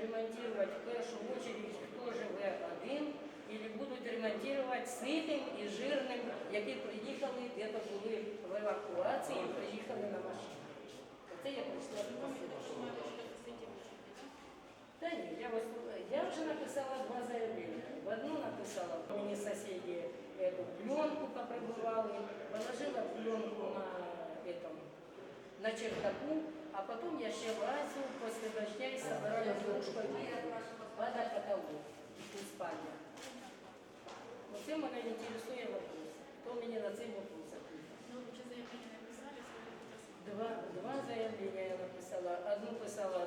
ремонтувати в першу чергу, хто живе один, і будуть ремонтувати ситим і жирним, які приїхали, де то були в евакуації, приїхали на машині. Оце я прийшла. Та ні, я, вас, я вже написала два заявлення. В одну написала, мені сусіди пленку поприбивали, положила пленку на, этом, на чердаку, а потом я ще лазю после дождя и собирала кружку вода потолок у спальні. Оце мене інтересує вопрос. Хто мені на цей вопрос відповідає? Ну, заявлення Два, два заявления я написала. Одну писала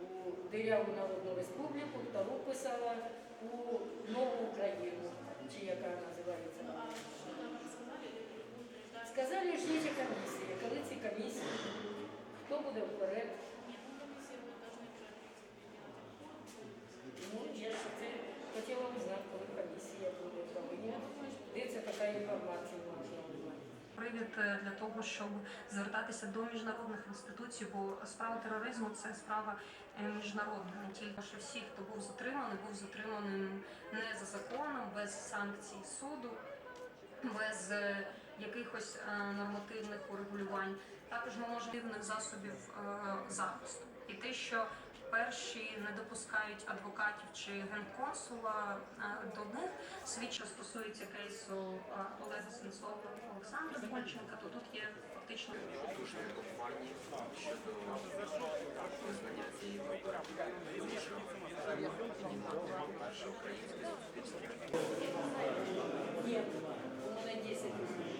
у Дыряву Народну Республіку, втору писала у Нову Україну, чи яка називається. Ну, а що? Сказали, ждіть. Коли ці комісії, хто буде вперед? Ні, ну. Ну, я ж це хотіла узнати, коли комісія буде повинна. Де це така інформація можна узнати? Привід е, для того, щоб звертатися до міжнародних інституцій, бо справа тероризму це справа е, міжнародна. Не тільки що всі, хто був затриманий, був затриманим не за законом, без санкцій суду, без е, якихось нормативних урегулювань. Також ми можемо дивних засобів е, захисту. І те, що перші не допускають адвокатів чи генконсула е, до них, свідчо стосується кейсу е, Олега Сенцова Олександра Польченка, то тут є фактично дуже блокувальні щодо визнання цієї групи. Тому що наше українське суспільство. Нет, у мене 10 тисяч.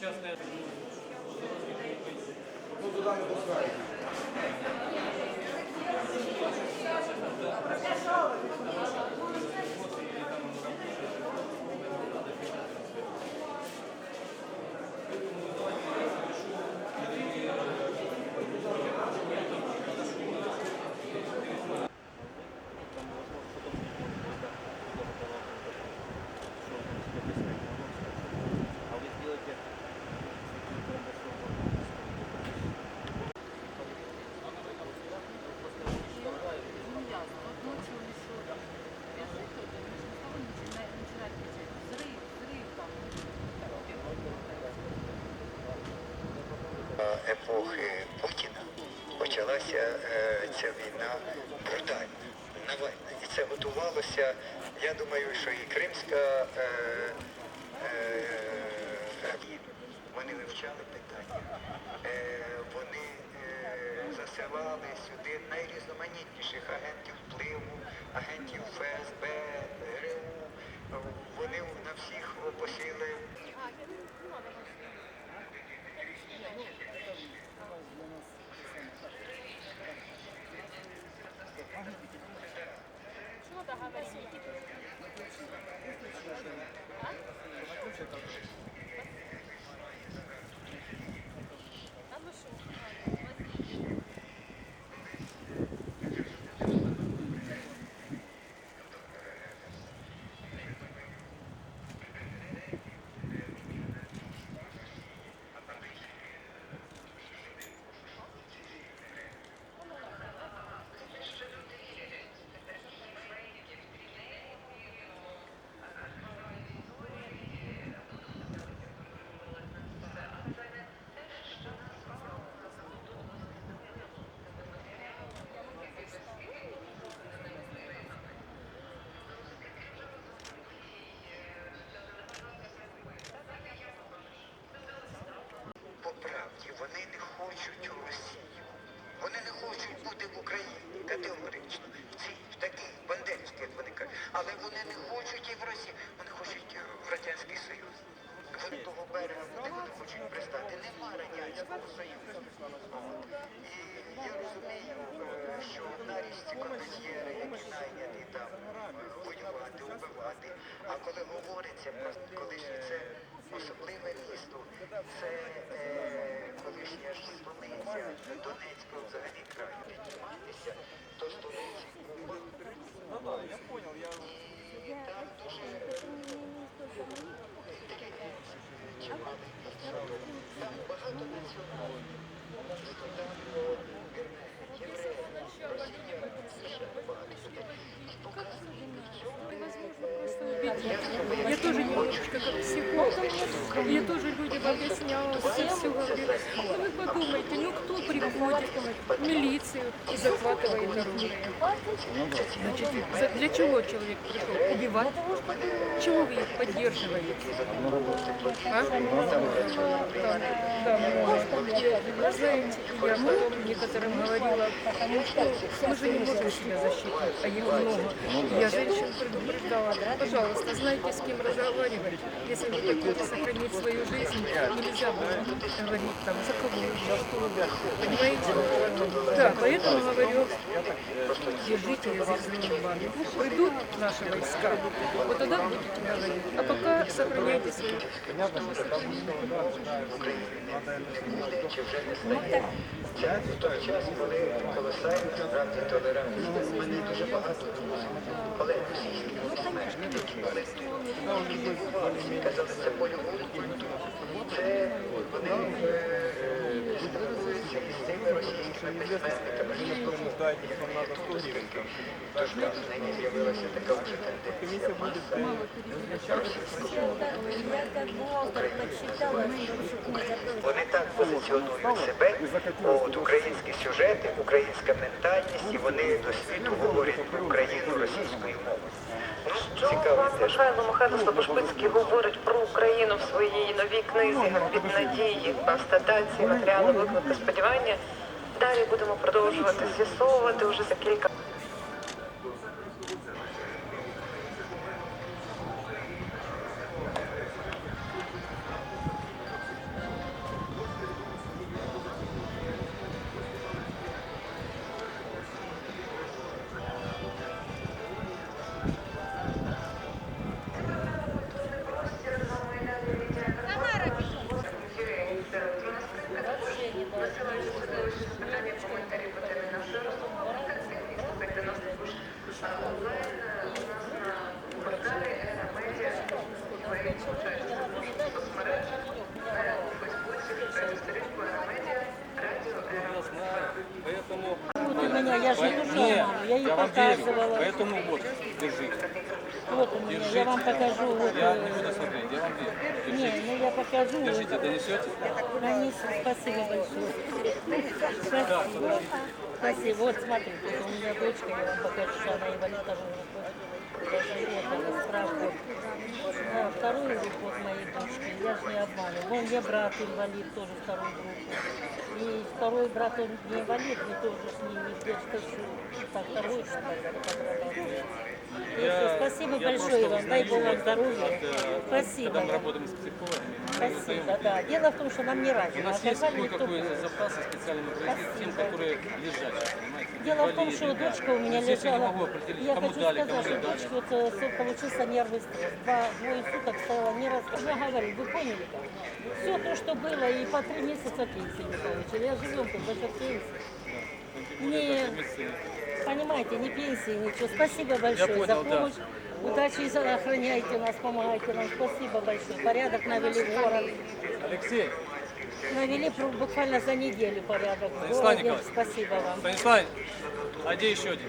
Частная... Ну, туда не пускають. А вы сделаете епохи Путіна почалася е, ця війна брутальна, навальна. І це готувалося, я думаю, що і Кримська е, е, вони вивчали питання, вони засилали сюди найрізноманітніших агентів впливу, агентів ФСБ, ГРУ. Вони на всіх посіли Що договорили? А вони не хочуть у Росії. Вони не хочуть бути в Україні категорично. Ці такі бандерівські, як вони кажуть. Але вони не хочуть і в Росії. Вони хочуть в Радянський Союз. того берега, куди вони хочуть пристати. Нема Радянського Союзу. От. І я розумію, що на річці кондицієри, які найняті там воювати, убивати. А коли говориться про колишнє це особливе місто, це е, колишня ж столиця Донецького взагалі краю. Підніматися до столиці Куба. І там дуже інтелігенція, чимали місця. Там багато національних. Там євреї, росіяни, ще багато людей. І показують в цьому Я тоже немножечко как психолог. Я тоже людям объясняла, все, все говорила. Ну вы подумайте, ну кто приходит в милицию и захватывает оружие? Значит, для чего человек пришел? Убивать? Чего вы их поддерживаете? А? Да, да, Вы знаете, я потом некоторым говорила, что, мы же не можем себя защитить, а их много. Я женщин предупреждала, пожалуйста, знайте, с кем разговаривать. Если вы хотите сохранить свою жизнь, нельзя было говорить там, за кого, за что. Понимаете? Да, поэтому говорю, держите язык за зубами. Придут наши войска, вот тогда будете говорить. А пока сохраняйте свою чи вже не стає. Це в той час, коли колосальна справді толерантність. У мене дуже багато друзів, колег російських мешканців, але тут казали, це польову. Це вони е, спілкуються із тому, як Тож там нині з'явилася така вже тенденція маса російського вони так позиціонують себе, от українські сюжети, українська ментальність, і вони до світу говорять про Україну російською мовою. Ну, цікаво теж. Михайло Михайло Слобошпицький говорить про Україну в своїй новій книзі від надії, констатації, матеріали, виклики, сподівання. Далі будемо продовжувати з'ясовувати уже за кілька. Я покажу. Держите, донесете? Конечно, спасибо большое. Спасибо. Спасибо. Вот смотрите, это у меня дочка, я вам покажу, что она инвалид. Даже вот она справку. Да, второй вот моей дочки, я же не обманываю. Вон мне брат инвалид, тоже второй группы. И второй брат, он не инвалид, мы тоже с ним не держим. Так, второй, что ли. Я- Спасибо я большое вам, дай Бог вам здоровья. э, Спасибо Когда мы работаем с психологами, Спасибо, да. Дело в том, что нам не разу У нас есть кое-какой запас специально магазин тем, которые понимаете? Дело в том, что дочка у меня не лежала. Я хочу сказать, что не дочке вот, э, получился нервный стресс. Два, двое суток стояла нервный стресс. Я говорю, вы поняли как? Все то, что было, и по три месяца пенсии не получили. Я живем тут за пенсии. Не, понимаете, не пенсии, ничего. Спасибо большое понял, за да. помощь. Удачи за- охраняйте нас, помогайте нам. Спасибо большое. Порядок навели в город. Алексей, Навели буквально за неделю порядок Станислав. Николаевич. Спасибо вам. Станислав, а где еще один?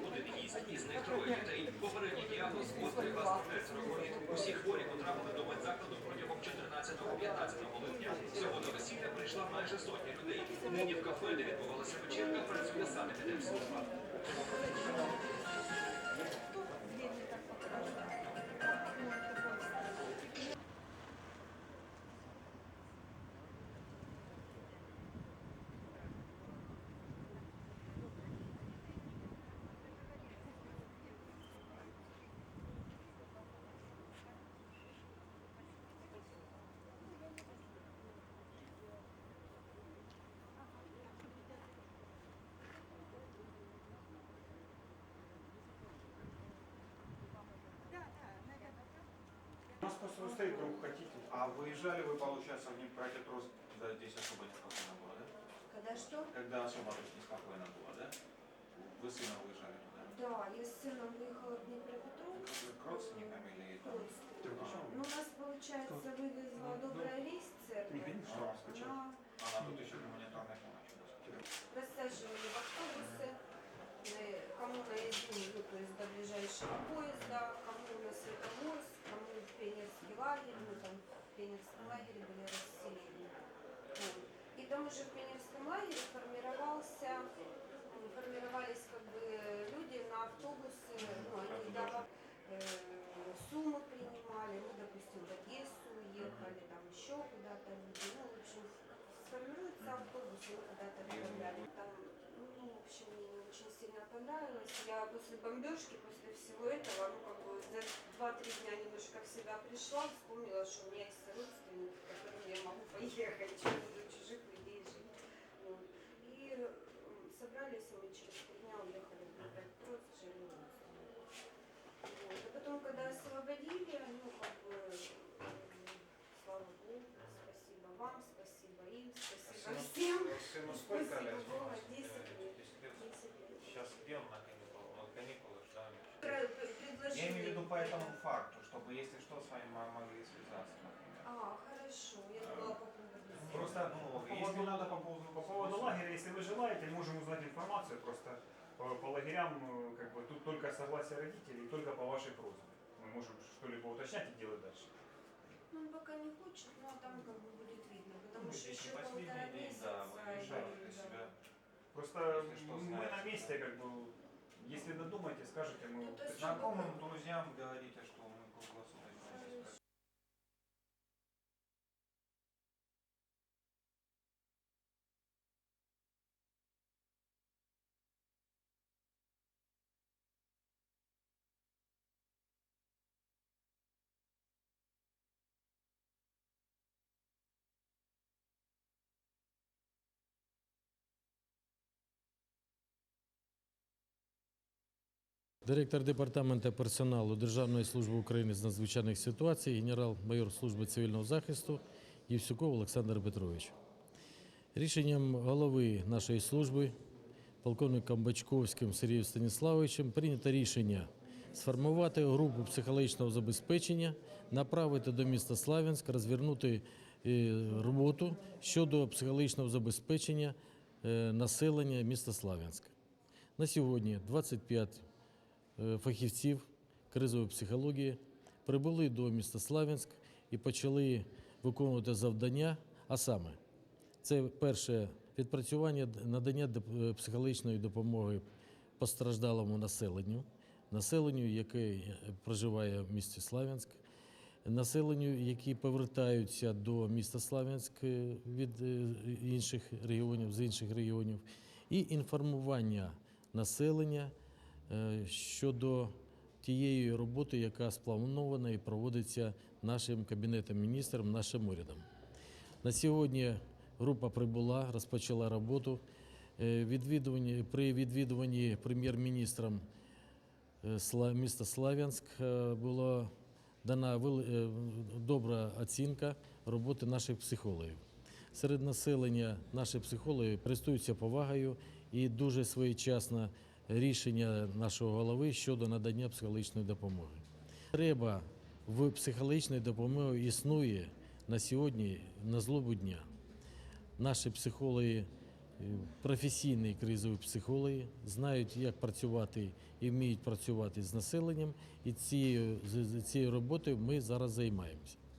гість, із них троє дітей. Попередній діагноз гострий гастроентероколіт. Усі хворі потрапили до медзакладу протягом 14-15 липня. Всього до весілля прийшла майже сотня людей. Нині в кафе, де відбувалася вечірка, працює санепідемслужба. У нас просто стоит круг хотите. А выезжали вы, получается, в Днепротетрос, когда здесь особо неспокойно было, да? Когда что? Когда особо есть неспокойно было, да? Вы с сыном выезжали туда? Да, я с сыном выехала в Днепропетровск. К родственникам или там? Родственникам. Ну, у нас, получается, вывезла добрая весть церковь. Она Она тут еще гуманитарная помощь у нас. рассаживали в автобусы, э, кому на Изюм, ну, то есть до ближайшего поезда, кому на Светогорск, кому в Пионерский лагерь, ну, там в Пионерском лагере были расселены. Вот. И там уже в Пионерском лагере формировался, м, формировались как бы люди на автобусы, ну, они давали э, суммы принимали, мы, допустим, в Одессу уехали, там еще куда-то люди, ну, в общем, сформируется автобус, и мы куда-то отправляли. Там, ну, в общем, мне не очень сильно понравилось. Я после бомбежки, после всего этого, ну, как бы за 2-3 дня немножко в себя пришла, вспомнила, что у меня есть родственники, к которым я могу поехать, что и мы через три дня уехали жили у родственников. Вот. А потом, когда освободили, ну, как бы, м, слава Богу, спасибо вам, спасибо им, спасибо всем. Сыну сколько лет? Сейчас? 10 лет. 10 лет. 10 лет. Сейчас он на каникулах? На каникулах? Про- п- предложили. Я имею в виду по этому факту, чтобы, если что, с вами мо- могли связаться, например. А, хорошо. Я поводу. Просто, ну, если надо по поводу... По поводу лагеря, если вы желаете, можем узнать информацию. Просто по, по лагерям, э, как бы тут только согласие родителей, только по вашей просьбе. Мы можем что-либо уточнять и делать дальше. Ну, он пока не хочет, но там как бы будет видно, потому Ну, что еще полтора день, месяца. да, и- да. себя. Просто Если что, мы знаете, на месте, как бы, если додумаете, скажете, мы... Ну, то есть, Знакомым, друзьям говорите, что мы круглосуточно Директор департаменту персоналу Державної служби України з надзвичайних ситуацій, генерал-майор служби цивільного захисту Євсюков Олександр Петрович. Рішенням голови нашої служби, полковником Бачковським Сергієм Станіславовичем, прийнято рішення сформувати групу психологічного забезпечення, направити до міста Славянськ, розвернути е, роботу щодо психологічного забезпечення е, населення міста Славянська. На сьогодні 25 е, фахівців кризової психології прибули до міста Славянськ і почали виконувати завдання, а саме це перше відпрацювання надання е, психологічної допомоги постраждалому населенню, населенню, яке е, проживає в місті Славянськ, населенню, які повертаються до міста Славянськ е, від е, інших регіонів, з інших регіонів, і інформування населення е, щодо тієї роботи, яка спланована і проводиться нашим кабінетом міністрів, нашим урядом. На сьогодні група прибула, розпочала роботу. Е, при відвідуванні прем'єр-міністром е, міста Славянськ е, була дана е, добра оцінка роботи наших психологів. Серед населення наші психологи користуються повагою і дуже своєчасно рішення нашого голови щодо надання психологічної допомоги. Треба в психологічній допомогі існує на сьогодні на злобу дня. Наші психологи, е, професійні кризові психологи, знають, як працювати і вміють працювати з населенням, і цією, цією роботою ми зараз займаємося.